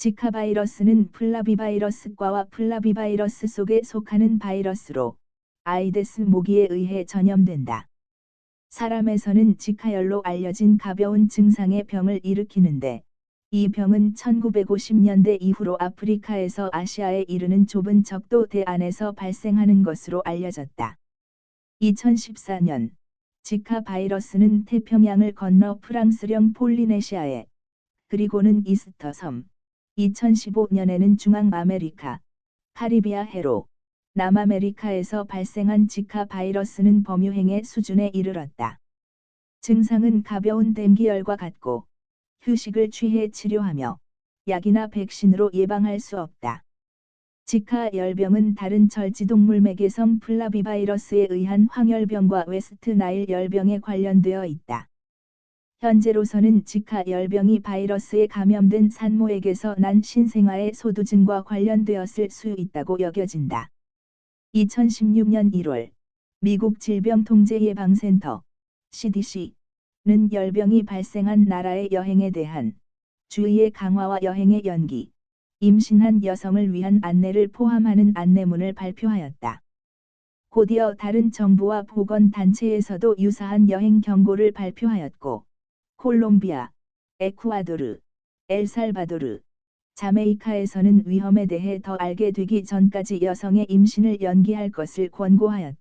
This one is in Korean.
지카 바이러스는 플라비바이러스과와 플라비바이러스 속에 속하는 바이러스로 아이데스 모기에 의해 전염된다. 사람에서는 지카열로 알려진 가벼운 증상의 병을 일으키는데 이 병은 1950년대 이후로 아프리카에서 아시아에 이르는 좁은 적도 대 안에서 발생하는 것으로 알려졌다. 2014년 지카 바이러스는 태평양을 건너 프랑스령 폴리네시아에 그리고는 이스터 섬 2015년에는 중앙아메리카, 카리비아 해로, 남아메리카에서 발생한 지카 바이러스는 범유행의 수준에 이르렀다. 증상은 가벼운 댐기열과 같고 휴식을 취해 치료하며 약이나 백신으로 예방할 수 없다. 지카 열병은 다른 절지동물맥에성 플라비바이러스에 의한 황열병과 웨스트 나일 열병에 관련되어 있다. 현재로서는 지카 열병이 바이러스에 감염된 산모에게서 난 신생아의 소두증과 관련되었을 수 있다고 여겨진다. 2016년 1월 미국 질병통제예방센터 CDC는 열병이 발생한 나라의 여행에 대한 주의의 강화와 여행의 연기, 임신한 여성을 위한 안내를 포함하는 안내문을 발표하였다. 곧이어 다른 정부와 보건단체에서도 유사한 여행 경고를 발표하였고, 콜롬비아, 에쿠아도르, 엘살바도르, 자메이카에서는 위험에 대해 더 알게 되기 전까지 여성의 임신을 연기할 것을 권고하였다.